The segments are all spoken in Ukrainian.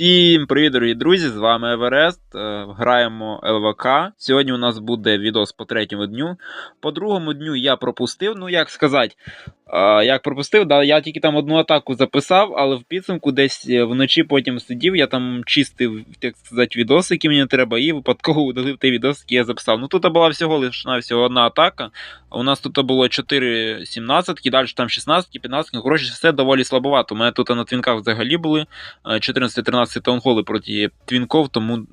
Всім привіт, дорогі друзі! З вами Еверест. Е, Граємо ЛВК. Сьогодні у нас буде відос по третьому дню. По другому дню я пропустив, ну як сказати, як пропустив, да, я тільки там одну атаку записав, але в підсумку десь е, вночі потім сидів, я там чистив, так сказати, відоси, які мені треба, і випадково удалив той відос, який я записав. Ну тут була всього лише навсього одна атака. А У нас тут було 4 17 далі там 16 15 ну, коротше, все доволі слабовато. У мене тут на твінках взагалі були 14-13 таунхоли проти твінков, тому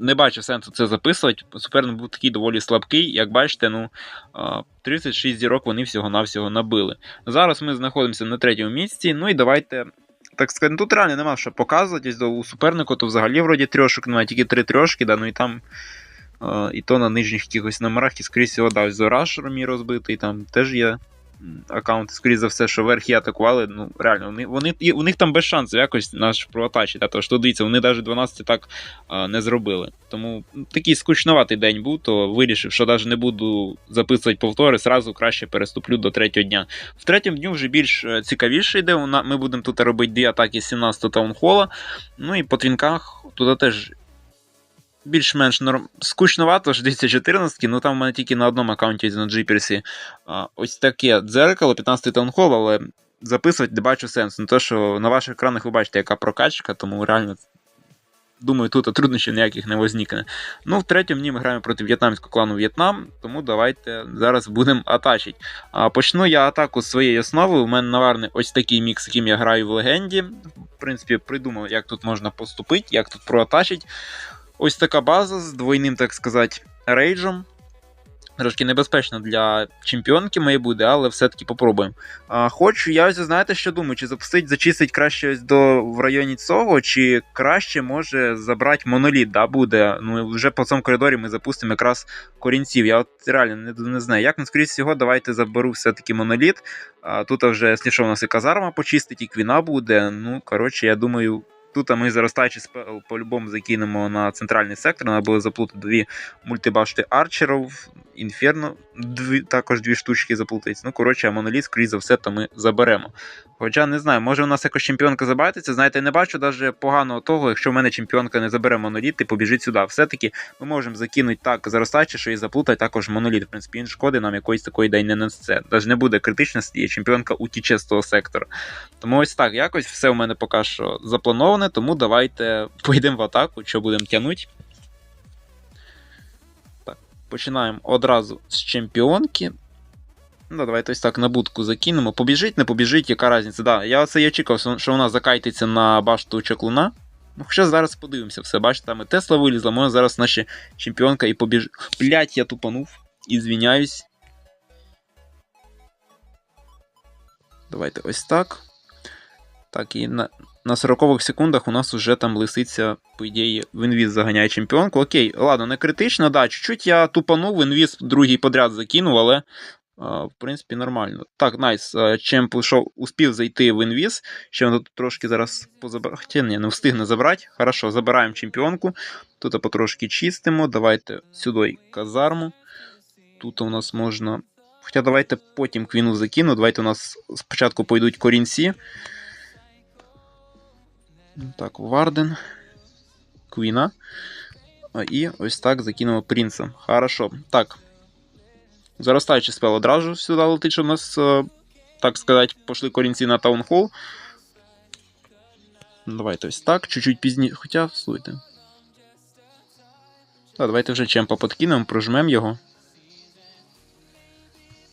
не бачив сенсу це записувати. Суперник був такий доволі слабкий. Як бачите, ну 36 зірок вони всього-навсього набили. Зараз ми знаходимося на третьому місці. Ну і давайте. Так сказати, ну, тут реально нема що показувати. У супернику то взагалі вроді трьошок немає, тільки три трьошки, да, ну і там і то на нижніх якихось номерах, і скоріше всього, да, Зораш мій розбитий, там теж є аккаунти, скоріше за все, що верхи атакували. Ну, реально, вони, вони, у них там без шансів якось наш проатачити. Тому що дивіться, вони навіть 12 так а, не зробили. Тому ну, такий скучноватий день був, то вирішив, що навіть не буду записувати повтори, зразу краще переступлю до третього дня. В третьому дню вже більш е, цікавіше йде. Ми будемо тут робити дві атаки 17-го таунхола. Ну і по твінках туди теж більш-менш норм... скучновато ж 214, ну там в мене тільки на одному аккаунті на Джиперсі ось таке дзеркало, 15-й таунхол, але записувати не бачу сенсу. Ну то, що на ваших екранах ви бачите, яка прокачка, тому реально. Думаю, тут труднощів ніяких не возникне. Ну, в третьому дні ми граємо проти в'єтнамського клану В'єтнам, тому давайте зараз будемо атачити. А, Почну я атаку з своєї основи. У мене наварний ось такий мікс, яким я граю в легенді. В принципі, придумав, як тут можна поступити, як тут проатачити. Ось така база з двойним, так сказати, рейджем. Трошки небезпечно для чемпіонки має буде, але все-таки попробуємо. А, Хочу, я ось знаєте, що думаю, чи запустить, зачистить краще ось до в районі цього, чи краще може забрати моноліт, да, буде. Ну, вже по цьому коридорі ми запустимо якраз корінців. Я от реально не не знаю. Як, ну, скоріше всього, давайте заберу все-таки моноліт. А, Тут вже слішов у нас і казарма почистить, і квіна буде. Ну, коротше, я думаю. Тут ми заростаючи спел по-любому закинемо на центральний сектор. Треба було заплутати дві мультибашти арчерів, інферно, дві, також дві штучки заплутається. Ну, коротше, а моноліт, скоріше за все, то ми заберемо. Хоча не знаю, може у нас якось чемпіонка забайтиться. Знаєте, я не бачу навіть поганого того, якщо в мене чемпіонка не забере моноліт і побіжить сюди. Все-таки ми можемо закинути так заростаючи, що і заплутати також моноліт. В принципі, він шкоди нам якоїсь такої день не несе. Навіть не буде критичності, і чемпіонка утіче з того сектора. Тому ось так, якось все у мене поки що заплановане, тому давайте поїдемо в атаку, що будемо тягнути. Так, Починаємо одразу з чемпіонки. Ну, Давайте ось так на будку закинемо. Побіжить, не побіжить, яка різниця. Да, Я це і очікував, що вона закайтиться на башту чаклуна. Ну, Хоча зараз подивимося все. Бачите, там і Тесла вилізла, може зараз наша чемпіонка і побіжить. Блять, я тупанув. І звіняюсь. Давайте ось так. Так, і на на 40 секундах у нас вже там лисиця, по ідеї, в заганяє чемпіонку. Окей, ладно, не критично, да, чуть-чуть я тупанув, в другий подряд закинув, але в принципі, нормально. Так, найс. Чемп пішов, успів зайти в інвіз. Ще він тут трошки зараз позабрав. Хоча ні, не встигне забрати. Хорошо, забираємо чемпіонку. Тут потрошки чистимо. Давайте сюди казарму. Тут у нас можна. Хоча давайте потім квіну закину. Давайте у нас спочатку пойдуть корінці. Так, Варден. Квіна. І ось так закинемо принца. Хорошо. Так. Заростаючий спел одразу сюди летить, що у нас, е, так сказати, пошли корінці на таунхол. Давайте ось так, чуть-чуть пізніше. Хоча, слухайте. Так, давайте вже чемпа подкинемо, прожмемо його.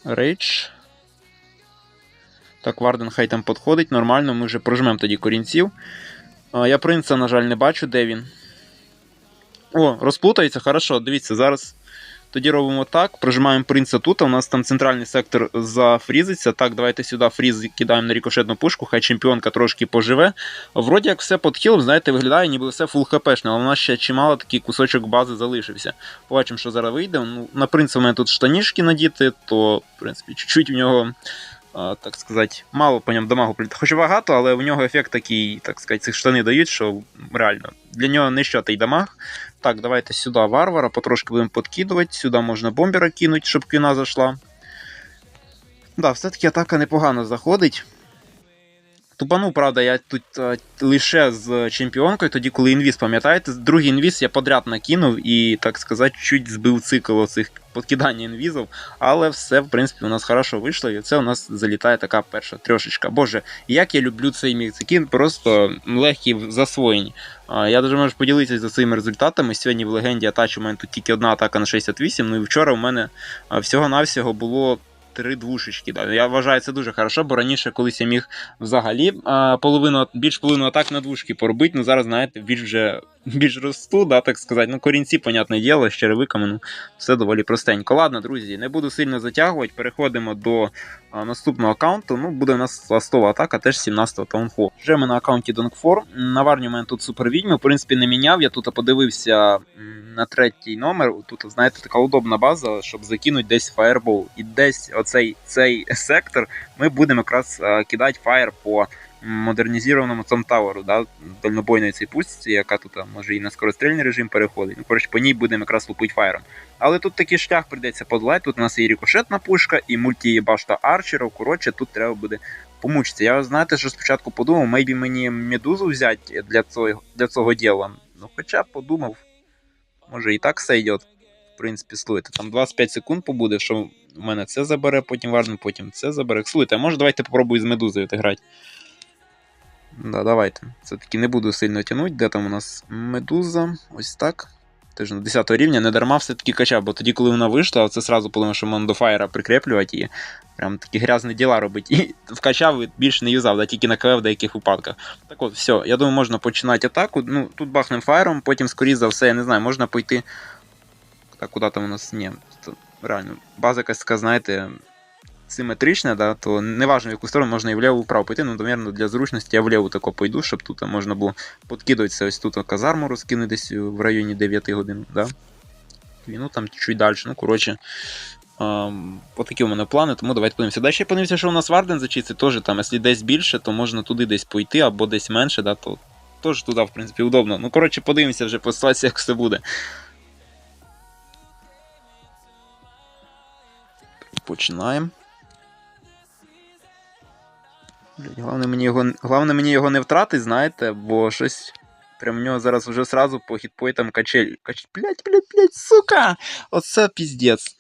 Рейдж. Так, Варден хай там підходить, нормально, ми вже прожмемо тоді корінців. Я принца, на жаль, не бачу, де він. О, розплутається, хорошо, дивіться, зараз тоді робимо так, прожимаємо принца тут. У нас там центральний сектор зафрізиться. Так, давайте сюди фріз кидаємо на рікошетну пушку, хай чемпіонка трошки поживе. Вроді як все під хілом, знаєте, виглядає, ніби все фул хпшне, але у нас ще чимало такий кусочок бази залишився. Побачимо, що зараз вийде. Ну, На принца у мене тут штанішки надіти, то, в принципі, чуть-чуть в нього. Так сказати, мало по ньому дамагу прилітає. Хоч багато, але в нього ефект такий, так сказати, цих штани дають, що реально для нього не щотий дамаг. Так, давайте сюди варвара, потрошки будемо подкидувати. Сюди можна бомбера кинути, щоб кіна зайшла. Да, все-таки атака непогано заходить. Тупанув, правда, я тут е, лише з чемпіонкою, тоді, коли інвіз, пам'ятаєте, другий інвіз я подряд накинув і, так сказати, чуть збив цикл оцих подкидання інвізів, але все, в принципі, у нас хорошо вийшло, і це у нас залітає така перша трьошечка. Боже, як я люблю цей мікс, який просто легкий в засвоєнні. Я даже можу поділитися за своїми результатами. Сьогодні в легенді атачі у мене тут тільки одна атака на 68, ну і вчора у мене а, всього-навсього було. Три двушечки. Да. Я вважаю, це дуже хорошо, бо раніше колись я міг взагалі половину, більш половину атак на двушки поробити. Ну зараз, знаєте, більш вже більш росту, да, так сказати. Ну, корінці, понятне діло, з черевиками, ну, все доволі простенько. Ладно, друзі, не буду сильно затягувати. Переходимо до а, наступного аккаунту. Ну, буде у нас ластова атака, теж 17-го таунфо. Вже ми на аккаунті Донгфор. На варні у мене тут супервідьми. В принципі, не міняв. Я тут подивився на третій номер. Тут, знаєте, така удобна база, щоб закинути десь фаєрбол. І десь оцей цей сектор ми будемо якраз кидати фаєр по модернізованому цьому да, дальнобойної цій пустці, яка тут може і на скорострільний режим переходить. Ну, коротше, по ній будемо якраз лупити фаєром. Але тут такий шлях прийдеться подолати. Тут у нас і рікошетна пушка, і мультібашта арчерів. Коротше, тут треба буде помучитися. Я знаєте, що спочатку подумав, мейбі мені медузу взяти для цього для цього діла. Ну, хоча подумав, може і так все йде. В принципі, слухайте, там 25 секунд побуде, що у мене це забере, потім важно, потім це забере. Слухайте, а може давайте попробую з медузою грати. Да, давайте. Все-таки не буду сильно тягнути. Де там у нас медуза? Ось так. Теж на 10 рівня не дарма все-таки качав, бо тоді, коли вона вийшла, це сразу подумав, що можна до фаєра прикріплювати і прям такі грязні діла робити. І вкачав і більше не юзав, да, тільки на КВ в деяких випадках. Так от, все, я думаю, можна починати атаку. Ну, Тут бахнем фаєром, потім, скоріше за все, я не знаю, можна пойти. Так, куди там у нас? Ні, реально, база якась така, знаєте, симетрична, да, то неважно в яку сторону можна і вліво, і вправо пойти, ну, напевно, для зручності я вліво тако пойду, щоб тут можна було подкидуватися ось тут казарму розкинути десь в районі 9 годин. Да? Ну там чуть далі. Ну, коротше, ем, отакі у мене плани, тому давайте подивимося. Далі подивимося, що у нас Варден зачистить, теж там, якщо десь більше, то можна туди десь пойти, або десь менше, да, то теж туди, в принципі, удобно. Ну, коротше, подивимося вже по ситуації, як все буде. Починаємо. Головне мені його головне мені його не втратити, знаєте, бо щось. Прям в нього зараз вже сразу по хітпойтам качель. Кач... Блять, блять, блять, сука! Оце піздець.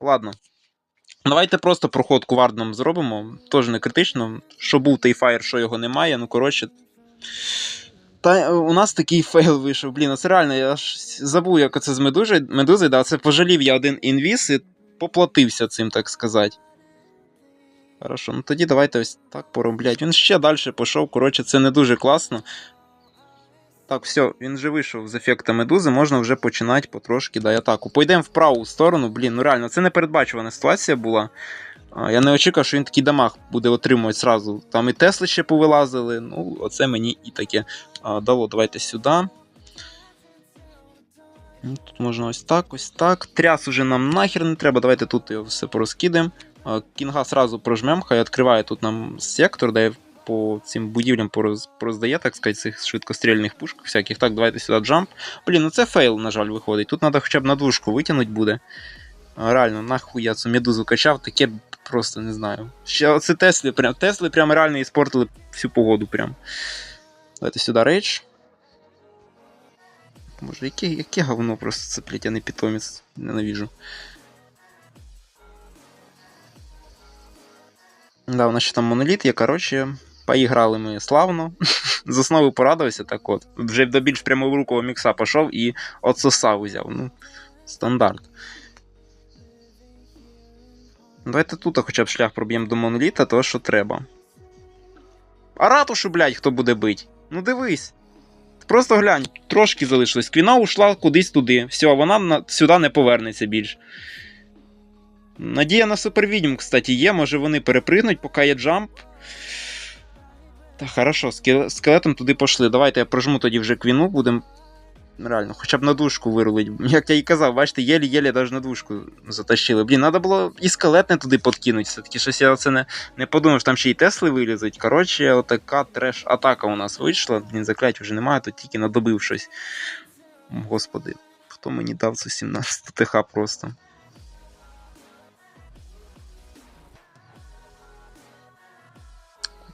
Ладно. Давайте просто проходку вардном зробимо. Теж не критично. Що був той фаєр, що його немає. Ну, коротше. Та у нас такий фейл вийшов. Блін, це реально, я аж забув, як це з медузою. Медузою, да, це пожалів я один інвіз і поплатився цим, так сказати. Хорошо, ну тоді давайте ось так пороблять. Він ще далі пішов. Коротше, це не дуже класно. Так, все, він вже вийшов з ефекта медузи, можна вже починати потрошки дай атаку. Пойдемо в праву сторону, блін, ну реально, це непередбачувана ситуація була. Я не очікував, що він такий дамаг буде отримувати зразу. Там і Тесли ще повилазили. Ну, оце мені і таке дало. Давайте сюди. Ну, тут можна ось так, ось так. Тряс уже нам нахер не треба. Давайте тут його все порозкидаємо. Кінга сразу прожмем, хай відкриває тут нам сектор, де по цим будівлям пороздає, так сказати, цих швидкострільних пушок всяких. Так, давайте сюди джамп. Блін, ну це фейл, на жаль, виходить. Тут треба хоча б на двушку витягнути буде. Реально, нахуй я цю медузу качав, таке просто не знаю. Ще оце Тесли прям Тесли прям реально іспортили всю погоду. прям. Давайте сюди рейдж. Боже, яке, яке говно просто це, блядь, я не питомець. Ненавіжу. Да, у нас ще там моноліт є, коротше, поіграли ми славно. З основи порадувався, так от. Вже до більш пряморукого мікса пішов і отсосав взяв. Ну, стандарт. Давайте тут хоча б шлях проб'ємо до моноліта, то що треба. А ратушу, блядь, хто буде бить? Ну дивись. Просто глянь, трошки залишилось. Квіна ушла кудись туди. Все, вона на... сюди не повернеться більш. Надія на супервідьм, кстати, є, може вони перепригнуть, поки є джамп. Та хорошо, скелетом туди пошли. Давайте я прожму тоді вже квіну, будемо. Реально, хоча б на душку вирулить. Як я і казав, бачите, єлі-єлі навіть на душку затащили. Блін, треба було і скелет не туди подкинути. Все-таки щось я це не не подумав, що там ще й Тесли вилізуть. Коротше, отака треш-атака у нас вийшла. Блін, заклять вже немає, тут тільки надобив щось. Господи, хто мені дав цю 17 ТХ просто.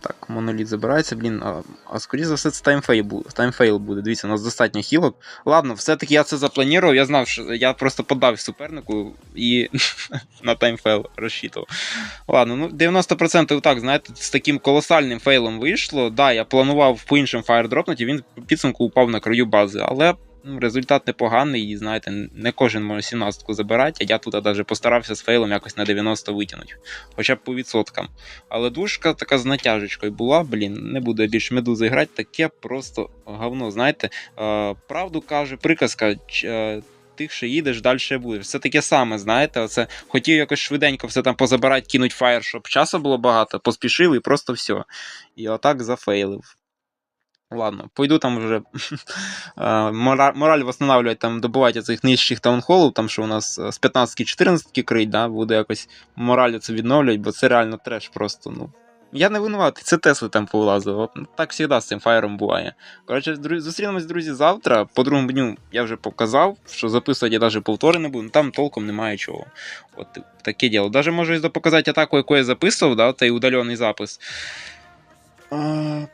Так, моноліт забирається, блін. А, а скоріше за все, це таймфейл буде. Таймфейл буде. Дивіться, у нас достатньо хілок. Ладно, все-таки я це запланував, я знав, що я просто подав супернику і на таймфейл розчитував. Ладно, ну 90% так, знаєте, з таким колосальним фейлом вийшло. Да, я планував по іншим фаєрдропнути, він підсумку упав на краю бази, але ну, результат непоганий, і знаєте, не кожен може 17-ку забирати, а я тут навіть постарався з фейлом якось на 90 витягнути. Хоча б по відсоткам. Але душка така з натяжечкою була, блін, не буду більш медузи грати, таке просто говно. Знаєте, е, правду каже, приказка. е, Тих, що їдеш, далі будеш. Все таке саме, знаєте, оце хотів якось швиденько все там позабирати, кинуть фаєр, щоб часу було багато, поспішив і просто все. І отак зафейлив. Ладно, пойду там вже е, мораль восстанавливать, там добувати цих нижчих таунхолів, там що у нас з 15-14 крить, да, буде якось мораль це відновлювати, бо це реально треш просто. ну. Я не винуватий, це Тесли там ну, Так завжди з цим фаєром буває. Коротше, зустрінемось, друзі, завтра. По другому дню я вже показав, що записувати я навіть повтори не буду, ну, там толком немає чого. От таке діло. Даже можу показати атаку, яку я записував, да, той удалений запис. А,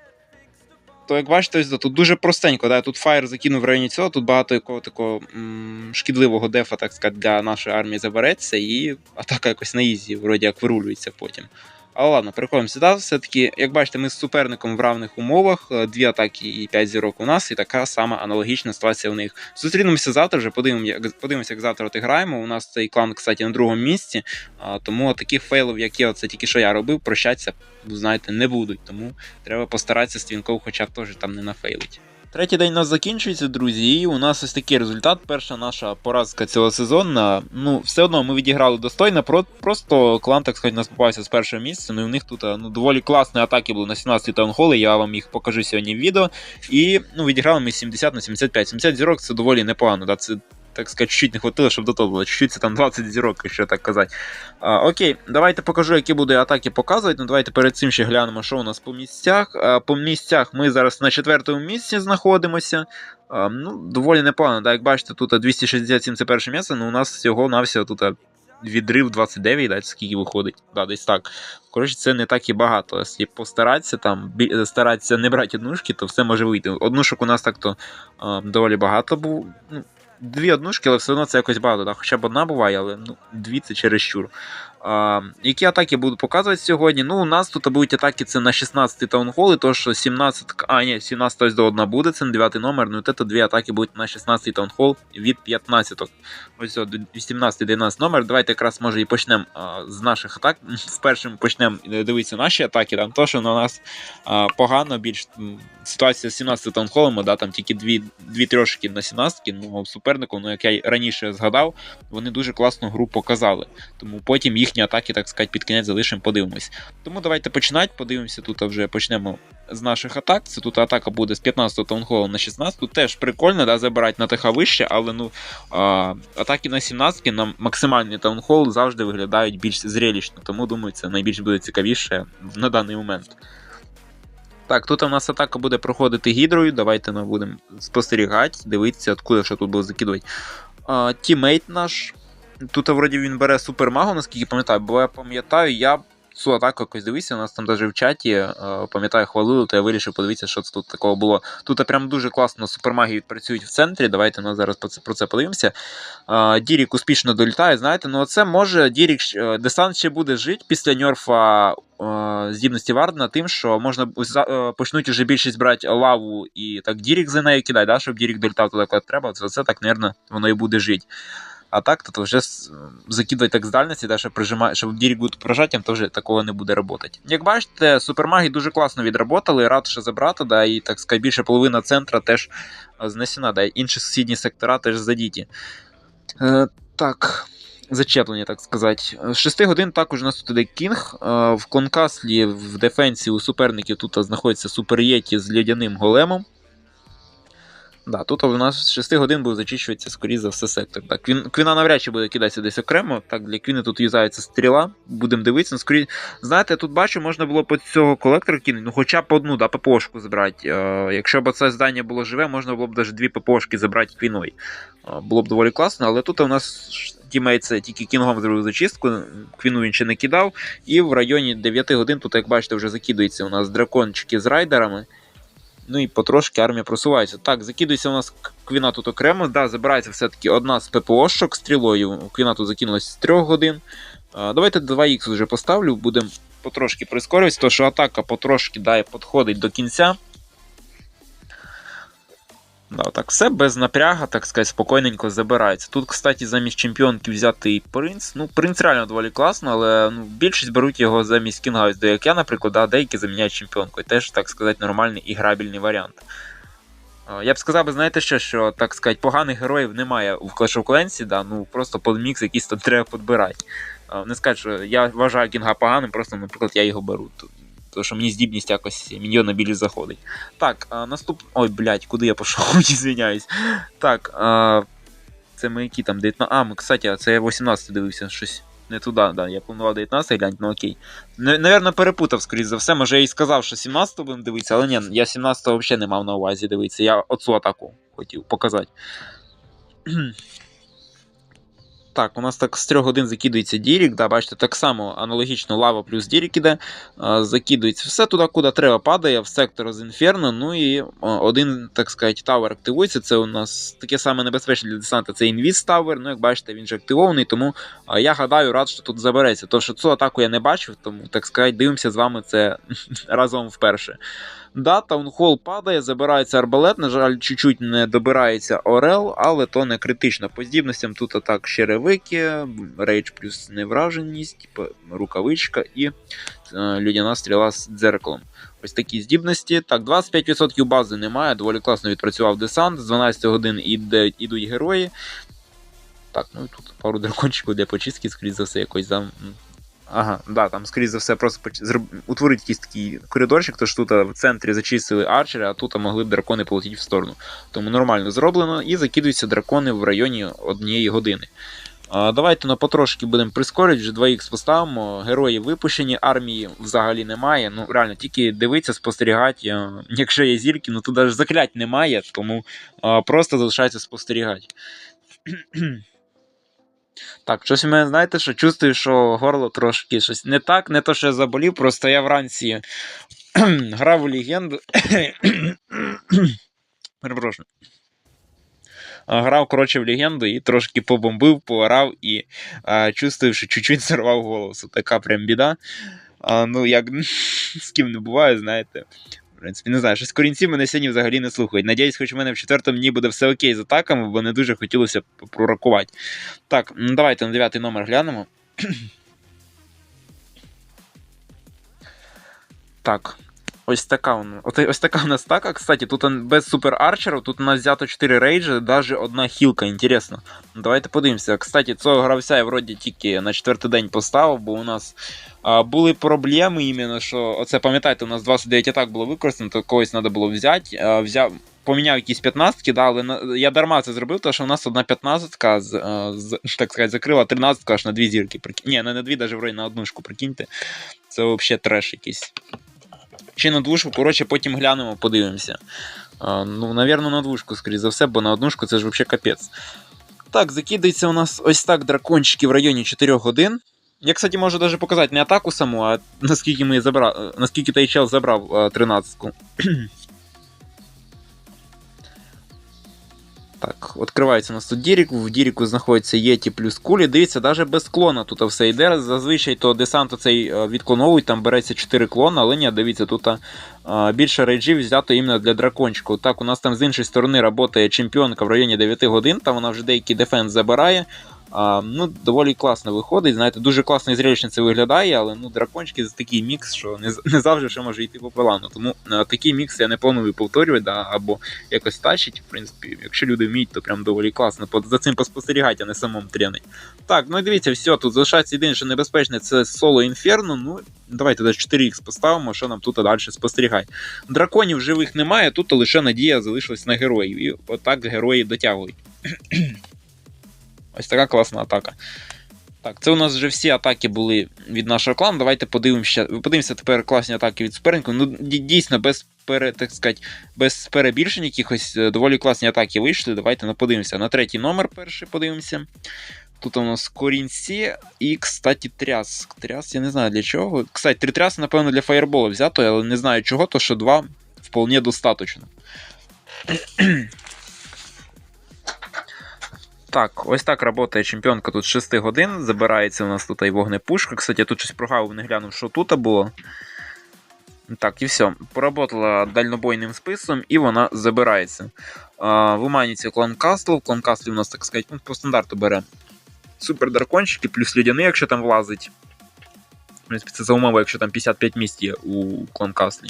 то як бачите, тут дуже простенько. Да? Тут фаєр закинув в районі цього, тут багато якого такого м- шкідливого дефа, так сказати, для нашої армії забереться, і атака якось на ізі, вроді як вирулюється потім. Але ладно, переходимо сюди. Все-таки, як бачите, ми з суперником в равних умовах. е, Дві атаки і 5 зірок у нас, і така сама аналогічна ситуація у них. Зустрінемося завтра вже, подивимося, як, завтра от граємо. У нас цей клан, кстати, на другому місці. Тому таких фейлів, як я, це тільки що я робив, прощатися, знаєте, не будуть. Тому треба постаратися стрінков хоча б теж там не нафейлить. Третій день у нас закінчується, друзі, і у нас ось такий результат. Перша наша поразка цього сезону. Ну, все одно ми відіграли достойно, про- просто клан, так сказати, нас попався з першого місця. Ну і в них тут ну, доволі класні атаки були на 17-й таунхоли, я вам їх покажу сьогодні в відео. І ну, відіграли ми 70 на 75. 70 зірок це доволі непогано. Да? Це, так сказати, чуть-чуть не хватило, щоб до того було. Чуть-чуть це там 20 зірок, якщо так казати. А, окей, давайте покажу, які буде атаки показувати. Ну, давайте перед цим ще глянемо, що у нас по місцях. А, по місцях ми зараз на четвертому місці знаходимося. А, ну, доволі непогано. Да? Як бачите, тут 267 це перше місце, ну у нас всього-навсього тут відрив 29, да, скільки виходить. Да, десь так. Коротше, це не так і багато. Якщо постаратися там, старатися не брати однушки, то все може вийти. Однушок у нас так-то а, доволі багато був. Ну, дві однушки, але все одно це якось багато. Да? Хоча б одна буває, але ну, дві це чересчур. Які атаки буду показувати сьогодні? Ну, у нас тут будуть атаки це на 16 таунхол, і то, що 17. А, ні, 17 ось до 1 буде, це на 9 номер. Ну, це дві атаки будуть на 16-й таунхол від 15. Ось 18-19 номер. Давайте якраз може і почнемо з наших атак. З першим почнемо е, дивитися наші атаки. Там то, що на нас а, погано, більш ситуація з 17 таунхолами, да, там тільки дві, дві трьошки на 17, ну, супернику, ну, як я раніше згадав, вони дуже класну гру показали. Тому потім їхні атаки, так сказати, під кінець залишимо, подивимось. Тому давайте починати. Подивимося, тут вже почнемо з наших атак. Це тут атака буде з 15 таунхолу на 16. Тут теж прикольно, да, забирати на ТХ вище, але ну а, атаки на 17 на максимальний таунхол завжди виглядають більш зрелищно. Тому думаю, це найбільш буде цікавіше на даний момент. Так, тут у нас атака буде проходити гідрою. Давайте ми будемо спостерігати, дивитися, откуда що тут буде закидувати. А, тімейт наш. Тут вроді він бере супермагу, наскільки пам'ятаю, бо я пам'ятаю, я цю атаку якось дивився, у нас там навіть в чаті, е, пам'ятаю, хвалили, то я вирішив подивитися, що це тут такого було. Тут прям дуже класно супермаги відпрацюють в центрі. Давайте ми зараз про це, подивимося. Дірік успішно долітає, знаєте, ну це може Дірік е, десант ще буде жити після ньорфа е, здібності Вардена тим, що можна е, почнуть уже більшість брати лаву і так Дірік за нею кидати, да, щоб Дірік долітав туди, куди треба. Це, це так, мабуть, воно і буде жити. А так, то, вже закидувати так з дальності, да, щоб, прижимає, щоб Дірік буде прожаттям, то вже такого не буде працювати. Як бачите, супермаги дуже класно відработали, рад ще забрати, да, і так сказати, більше половина центра теж е, знесена, да, інші сусідні сектора теж задіті. Е, так. Зачеплення, так сказати. З 6 годин також у нас тут іде кінг. Е, В конкаслі в дефенсі у суперників тут знаходиться суперєті з льодяним големом. Да, тут у нас з 6 годин буде зачищуватися, скоріше за все, сектор. Так, квін, квіна навряд чи буде кидатися десь окремо. Так, для квіни тут юзається стріла. Будемо дивитися. Ну, скоріше... Знаєте, тут бачу, можна було по цього колектора кинути, ну хоча б одну, да, ППОшку забрати. Е, якщо б це здання було живе, можна було б навіть дві ППОшки забрати квіною. Е, було б доволі класно, але тут у нас це тільки кінгом зробив зачистку, квіну він ще не кидав. І в районі 9 годин, тут, як бачите, вже закидується у нас дракончики з райдерами. Ну і потрошки армія просувається. Так, закидується у нас квіна тут окремо. Да, Забирається все-таки одна з ППО-шок стрілою. Квіна тут закинулась з 3 годин. А, Давайте 2х вже поставлю, будемо потрошки прискорюватися, тому що атака потрошки дає підходить до кінця. Да, так все без напряга, так сказати, спокійненько забирається. Тут, кстати, замість чемпіонки взятий принц. Ну, принц реально доволі класно, але ну, більшість беруть його замість кінга. Ось як я, наприклад, да, деякі заміняють чемпіонкою. Теж, так сказати, нормальний і грабільний варіант. Я б сказав, знаєте що, що так сказати, поганих героїв немає в Clash of Clans, да, ну просто подмікс якийсь тут треба підбирати. Не скажу, що я вважаю кінга поганим, просто, наприклад, я його беру. Тому що мені здібність якось міньйона білі заходить. Так, наступ. Ой, блядь, куди я пішов? Звиняюсь. Так, а, це ми які там 19. А, кстати, це я 18 дивився, щось. Не туди, да, я планував 19 глянь, ну окей. Навірно, перепутав, скоріш за все. Може я і сказав, що 17 будемо дивитися, але ні, я 17 взагалі не мав на увазі дивитися. Я оцю атаку хотів показати. Так, у нас так з 3 годин закидується Дірік, да, бачите, так само аналогічно лава плюс Дірік іде. Закидується все туди, куди треба, падає, в сектор з Інферно. Ну і один, так сказати, тавер активується. Це у нас таке саме небезпечне для десанта, це інвіз тавер. Ну, як бачите, він же активований, тому я гадаю, рад, що тут забереться. Тому що цю атаку я не бачив, тому, так сказати, дивимося з вами це разом вперше. Да, таунхол падає, забирається арбалет. На жаль, чуть-чуть не добирається Орел, але то не критично. По здібностям тут атак черевики, рейдж плюс невраженість, типу рукавичка і е, людяна стріла з дзеркалом. Ось такі здібності. Так, 25% бази немає. Доволі класно відпрацював десант. З 12 годин іде, ідуть герої. Так, ну і тут пару дракончиків для почистки, скоріше за все, якось там Ага, да, там, скоріше за все, просто утворить якийсь такий коридорчик, тож тут в центрі зачистили арчери, а тут могли б дракони полетіти в сторону. Тому нормально зроблено і закидуються дракони в районі однієї години. А, Давайте на потрошки будемо прискорити, вже 2х поставимо. Герої випущені, армії взагалі немає. Ну, реально, тільки дивитися, спостерігати. Якщо є зірки, ну тут навіть заклять немає, тому просто залишається спостерігати. Так, щось у мене, знаєте, що чувствую, що горло трошки щось не так, не то, що я заболів, просто я вранці грав у легенду. Перепрошую. Грав, коротше, в легенду і трошки побомбив, поорав і а, чувствую, що чуть-чуть зарвав голос. Така прям біда. А, Ну, як з ким не буває, знаєте принципі, не знаю, щось корінці мене сьогодні взагалі не слухають. Надіюсь, хоч у мене в четвертому дні буде все окей з атаками, бо не дуже хотілося пророкувати. Так, ну давайте на дев'ятий номер глянемо. Так. Ось така ось така у нас така. Кстати, тут без супер арчерів, тут у нас взято 4 рейджі, навіть одна хілка, інтересно. Давайте подивимося. Кстати, цього гравця я вроді тільки на четвертий день поставив, бо у нас а, були проблеми, іменно, що оце пам'ятаєте, у нас 29 атак було використано, то когось треба було взяти. А, взяв, Поміняв якісь 15-ки, да, але я дарма це зробив, тому що у нас одна 15-ка з, з, так сказати, закрила 13 аж на дві зірки. Ні, не на дві, навіть вроді на однушку, прикиньте. Це взагалі треш якийсь. Чи на двушку, коротше, потім глянемо, подивимося. Ну, Навірно, на двушку, скоріше за все, бо на однушку це ж взагалі капець. Так, закидається у нас ось так дракончики в районі 4 годин. Я, кстати, можу даже показати не атаку саму, а наскільки ми забрав, наскільки Тайчел забрав 13-ку. Так, відкривається у нас тут Дірік, в Діріку знаходиться Єті плюс кулі. Дивіться, навіть без клона тут все йде. Зазвичай то десант цей е, відклоновують, там береться 4 клона, але ні, дивіться, тут е, більше рейджів взято іменно для дракончику. Так, у нас там з іншої сторони працює чемпіонка в районі 9 годин, там вона вже деякий дефенс забирає. Ну, Доволі класно виходить. Знаєте, дуже класно і зрелищно це виглядає, але ну, дракончики це такий мікс, що не не завжди ще може йти по плану. Тому а, такий мікс я не планую повторювати, да, або якось тащить. В принципі, якщо люди вміють, то прям доволі класно. За цим поспостерігати, а не самому тренить. Так, ну і дивіться, все, тут залишається єдине, що небезпечне, це соло інферно. Ну, давайте до 4х поставимо, що нам тут далі спостерігає. Драконів живих немає, тут лише надія залишилась на героїв. І отак герої дотягують. Ось така класна атака. Так, це у нас вже всі атаки були від нашого клану. Давайте подивимося подивимося тепер класні атаки від суперника. Ну, дійсно, без пере, так сказати, без перебільшень якихось е, доволі класні атаки вийшли. Давайте ну, подивимося. На третій номер перший подивимося. Тут у нас корінці і, кстати, тряс. Тряс, я не знаю для чого. Кстати, три тряси, напевно, для фаєрбола взято, але не знаю чого, то що два вполне достаточно. Так, ось так працює чемпіонка тут 6 годин. Забирається у нас тут і вогнепушка. Кстати, я тут щось прогавив, не глянув, що тут було. Так, і все. Поработала дальнобойним списом, і вона забирається. А, Уманіці клан Кастл. Клан Кастл у нас, так сказати, ну, по стандарту бере супер дракончики, плюс людяний, якщо там влазить. В принципі, це за умови, якщо там 55 місць є у клан Каслі.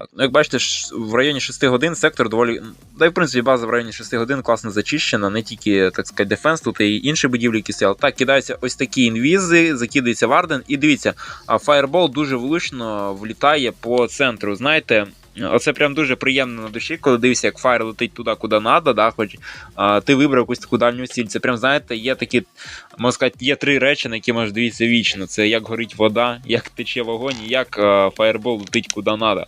Так, ну Як бачите, в районі 6 годин сектор доволі. Да і в принципі база в районі 6 годин класно зачищена, не тільки так сказати, дефенс, тут і інші будівлі, які стояли. Так, кидаються ось такі інвізи, закидається Варден. І дивіться, Фаєрбол дуже влучно влітає по центру. Знаєте, Оце прям дуже приємно на душі, коли дивишся, як фаєр летить туди, куди треба, да, хоч а, ти вибрав якусь таку дальню ціль. Це прям, знаєте, є такі, можна сказати, є три речі, на які можеш дивитися вічно. Це як горить вода, як тече вогонь, і як а, фаєрбол летить куди треба.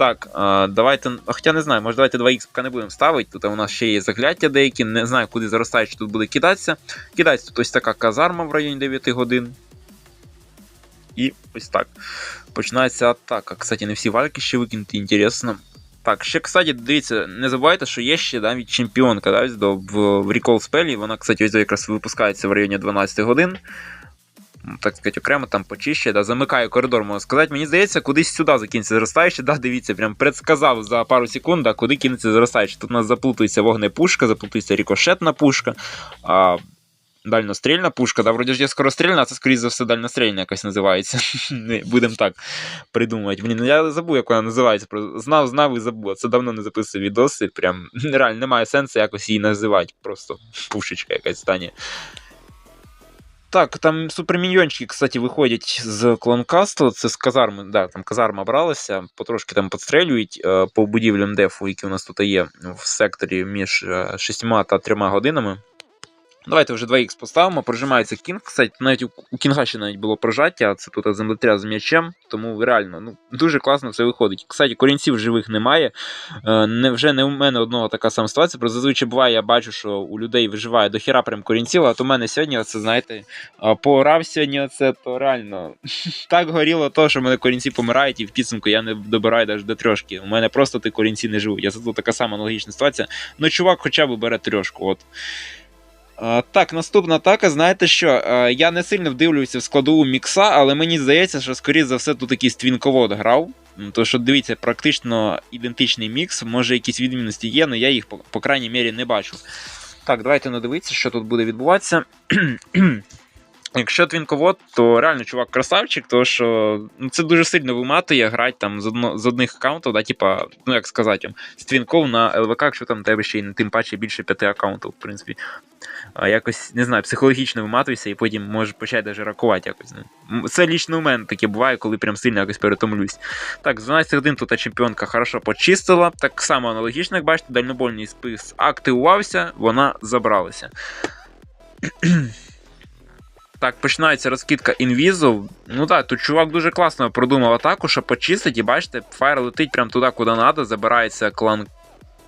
Так, давайте. Хоча не знаю, може давайте 2х поки не будемо ставити. Тут у нас ще є закляття деякі, не знаю, куди заростаючи тут буде кидатися. Кидається тут ось така казарма в районі 9 годин. І ось так. Починається атака. Кстати, не всі вальки ще викинути, інтересно. Так, ще, кстати, дивіться, не забувайте, що є ще навіть чемпіонка да, в, в Recall спелі. Вона, кстати, ось якраз випускається в районі 12 годин. Так сказати, окремо там почище, да, замикає коридор, можна сказати. Мені здається, кудись сюди закинеться зростаючий. Да, дивіться, прям предсказав за пару секунд, да, куди кинеться зростаючий. Тут у нас заплутується вогнепушка, заплутується рікошетна пушка. А, Дальнострільна пушка, да, вроді ж є скорострільна, а це, скоріше за все, дальнострільна якось називається. Будемо так придумувати. Блін, я забув, як вона називається. Знав, знав і забув. Це давно не записував відоси. Прям реально немає сенсу якось її називати. Просто пушечка якась стане. Так, там суперміньйончики, кстати, виходять з клонкасту. Це з казарми, да, там казарма бралася, потрошки там підстрелюють е, по будівлям дефу, які у нас тут є в секторі між 6 е, та трьома годинами. Давайте вже 2х поставимо. Прожимається кінг. Кстати, навіть у Кінга ще навіть було прожаття, це тут землетряс з м'ячем, тому реально ну, дуже класно все виходить. Кстати, корінців живих немає. Е, не, Вже не у мене одного така сама ситуація. Просто зазвичай буває, я бачу, що у людей виживає до хіра прям корінців, а то у мене сьогодні, оце, знаєте, поорав сьогодні, оце, то реально так горіло, то, що в мене корінці помирають, і в підсумку я не добираю навіть до трьошки. У мене просто ті корінці не живуть. Я тут така сама аналогічна ситуація. Ну, чувак хоча б бере трьошку. от. Так, наступна атака, знаєте що? Я не сильно вдивлююся в складову мікса, але мені здається, що, скоріше за все, тут якийсь твінковод грав. Тому що, дивіться, практично ідентичний мікс, може якісь відмінності є, але я їх, по, по крайній мірі, не бачу. Так, давайте надивитися, що тут буде відбуватися. Якщо твінковод, то реально чувак красавчик, тому що ну, це дуже сильно виматує грати там з одно, з одних аккаунтів, да, типа, ну як сказати, з твінков на ЛВК, якщо там тебе ще й тим паче більше п'яти аккаунтів, в принципі. А, Якось не знаю, психологічно виматуюся і потім може почати даже ракувати якось. Ну. Це лічно у мене таке буває, коли прям сильно якось перетомлюсь. Так, з 12 годин тут чемпіонка хорошо почистила. Так само аналогічно, як бачите, дальнобольний спис активувався, вона забралася. Так, починається розкидка інвізу. Ну так, тут чувак дуже класно продумав атаку, щоб почистить, і бачите, фаєр летить прямо туди, куди треба, забирається клан.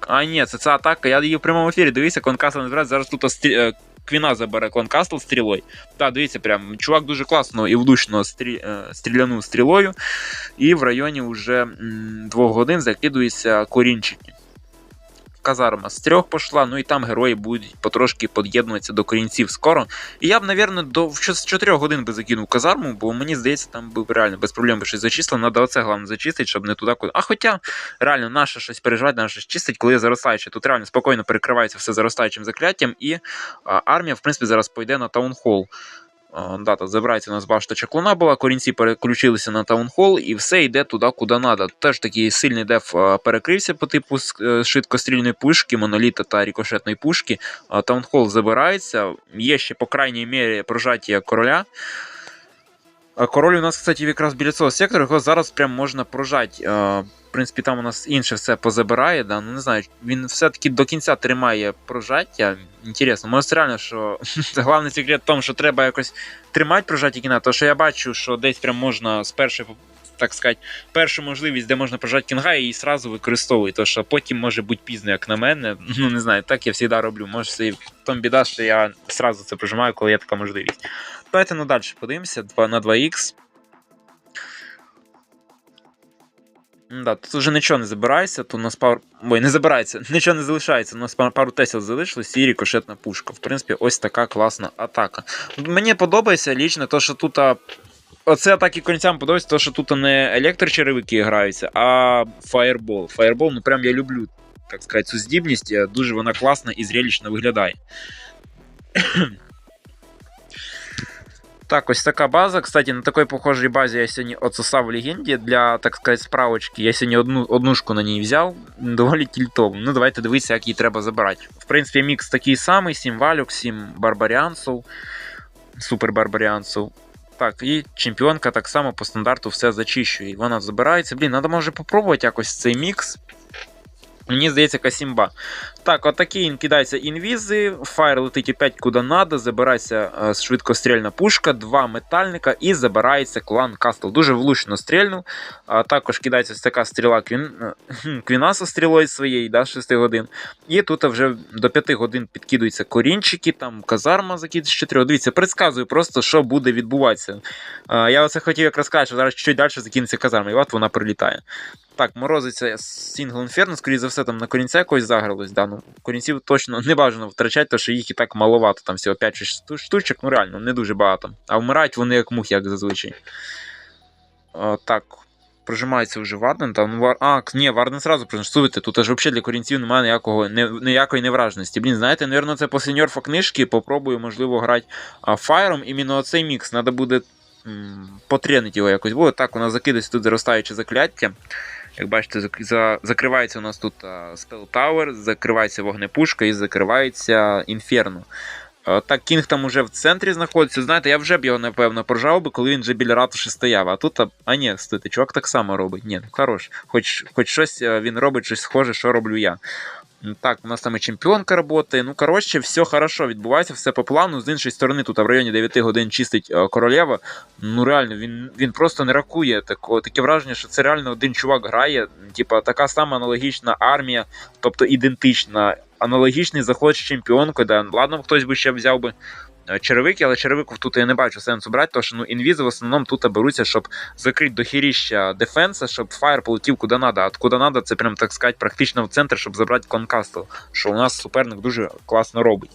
А, ні, це ця атака. Я її в прямому ефірі. Дивіться, Конкастл не збирає. Зараз тут стрі... Е, Квіна забере Конкастл стрілою. Так, дивіться, прям чувак дуже класно і влучно стрі... Е, стрілянув стрілою. І в районі вже двох годин закидуються корінчики. Казарма з трьох пішла, ну і там герої будуть потрошки під'єднуватися до корінців скоро. І я б, навірно, до з 4 годин би закинув казарму, бо мені здається, там би реально без проблем би щось зачислив. Надо оце головне зачистити, щоб не туди куди. А хоча реально наше щось переживати, наше щось чистить, коли заростаюче. Тут реально спокійно перекривається все заростаючим закляттям, і а, армія, в принципі, зараз пойде на таунхол. Дата забирається у нас башта чаклуна була, корінці переключилися на таунхол, і все йде туди, куди треба. Теж такий сильний деф перекрився по типу е, швидкострільної пушки, моноліта та рікошетної пушки. Таунхол забирається. Є ще, по крайній мірі, прожаття короля. Король у нас, кстати, якраз біля цього сектору, його зараз прям можна прожати. Принципі, там у нас інше все позабирає. Да? Ну не знаю, він все-таки до кінця тримає прожаття. Інтересно, може реально, що головний секрет в тому, що треба якось тримати прожаття кіна, тому що я бачу, що десь прям можна з першої, так сказати, першу можливість, де можна прожати кінга, і сразу використовую, тому що потім може бути пізно, як на мене. Ну не знаю, так я завжди роблю. Може, в тому біда, що я сразу це прожимаю, коли є така можливість. Давайте ну далі подивимося 2 на 2х. Да, Тут вже нічого не забирається, тут у нас пару. Ой, не забирається, нічого не залишається. У нас пару тесел залишилось і рікошетна пушка. В принципі, ось така класна атака. Мені подобається лічно, то, що тут. Оце атаки концям подобається, то, що тут не електрочеревики граються, а фаєрбол. Фаєрбол, ну прям я люблю, так сказати, цю здібність. Дуже вона класна і зрелищно виглядає. Так, ось така база. Кстати, на такій похожій базі я сьогодні оцесав в легенді для, так сказати, справочки. Я сьогодні одну однушку на ній взяв, доволі кільтово. Ну, давайте дивитися, її треба забирати. В принципі, мікс такий самий: 7 валюк, 7 барбаріанців, супер барбаріанців. Так, і чемпіонка так само по стандарту все зачищує. Вона забирається. Блін, треба може попробувати якось цей мікс. Мені здається, Касімба. Так, отакі кидаються інвізи, фаєр летить опять куди надо, забирається е, швидкострільна пушка, два метальника і забирається клан Кастл. Дуже влучно стрільнув. А Також кидається така стріла Квін... Е, Квінаса стрілою своєї, да, 6 годин. І тут вже до 5 годин підкидуються корінчики, там казарма закидується з 4. Дивіться, предсказую просто, що буде відбуватися. Я оце хотів якраз сказати, що зараз чуть далі закинеться казарма, і от вона прилітає. Так, морозиться Сінгл Інферно, скоріше за все, там на корінця якось загралось. Да, ну, Корінців точно не бажано втрачати, тому що їх і так маловато, там всього 5-6 штучок, ну реально, не дуже багато. А вмирають вони як мухи, як зазвичай. О, так, прожимається вже Варден. Там, вар... А, ні, Варден сразу прожимається. Тут аж взагалі для корінців немає ніякого, ніякої невражності. Блін, знаєте, напевно, це по сеньорфа книжки. Попробую, можливо, грати фаєром. Іменно оцей мікс. Треба буде потренити його якось. Бо так, у нас закидається тут зростаюче закляття. Як бачите, закривається у нас тут Spell Tower, закривається вогнепушка і закривається Інферно. Так, Кінг там уже в центрі знаходиться. Знаєте, я вже б його, напевно, прожав би, коли він вже біля ратуші стояв. А тут, а ні, стойте, чувак так само робить. Ні, ну хорош. Хоч хоч щось він робить, щось схоже, що роблю я. Так, у нас там і чемпіонка роботи. Ну, коротше, все хорошо відбувається, все по плану. З іншої сторони, тут в районі 9 годин чистить е, королева. Ну, реально, він він просто не ракує. Так, таке враження, що це реально один чувак грає. Типа така сама аналогічна армія, тобто ідентична. Аналогічний заход з чемпіонкою. Да. Ладно, хтось би ще взяв би черевики, але черевиків тут я не бачу сенсу брати, тому що ну, інвізи в основному тут беруться, щоб закрити дохіріща дефенса, щоб фаєр полетів куди треба. А куди треба, це прям так сказати, практично в центр, щоб забрати конкастл, що у нас суперник дуже класно робить.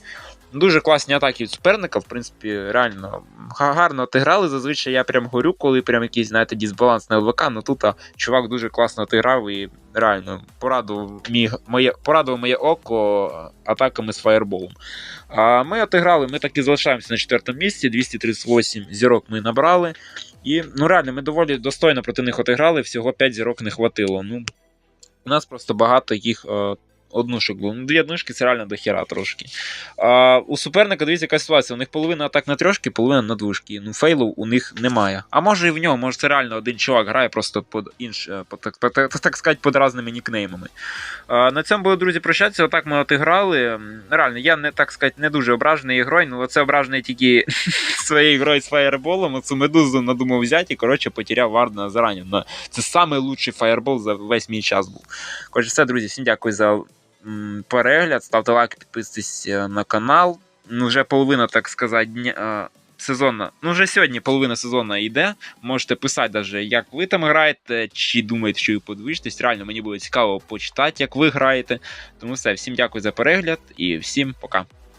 Дуже класні атаки від суперника, в принципі, реально гарно отиграли. Зазвичай я прям горю, коли прям якийсь, знаєте, дисбаланс на ЛВК, ну тут а, чувак дуже класно отиграв і реально порадував моє моє око атаками з фаєрболом. А Ми отиграли, ми так і залишаємося на четвертому місці, 238 зірок ми набрали. І ну реально, ми доволі достойно проти них отиграли, всього 5 зірок не хватило. Ну, У нас просто багато їх однушок було. Ну, дві однушки це реально дохера трошки. А У суперника дивіться, яка ситуація. У них половина атак на трьошки, половина на двушки. Ну, фейлу у них немає. А може і в нього, може це реально один чувак грає просто під інш, е, по, так, так, так сказати, під разними нікнеймами. А, На цьому було, друзі, прощатися. Отак ми отиграли. Реально, я не так сказати, не дуже ображений ігрою, ну це ображений тільки своєю грою з фаєрболом. Оцю медузу надумав взяти і коротше потеряв Вардена зарані. Це найкращий фаєрбол за весь мій час був. Коротше, все, друзі, всім дякую за перегляд, ставте лайк, підписуйтесь е, на канал. Ну, Вже половина, так сказати, дня, сезонна, ну вже сьогодні половина сезону йде. Можете писати, даже, як ви там граєте, чи думаєте, що ви подвижитесь. Реально мені буде цікаво почитати, як ви граєте. Тому все, всім дякую за перегляд і всім пока.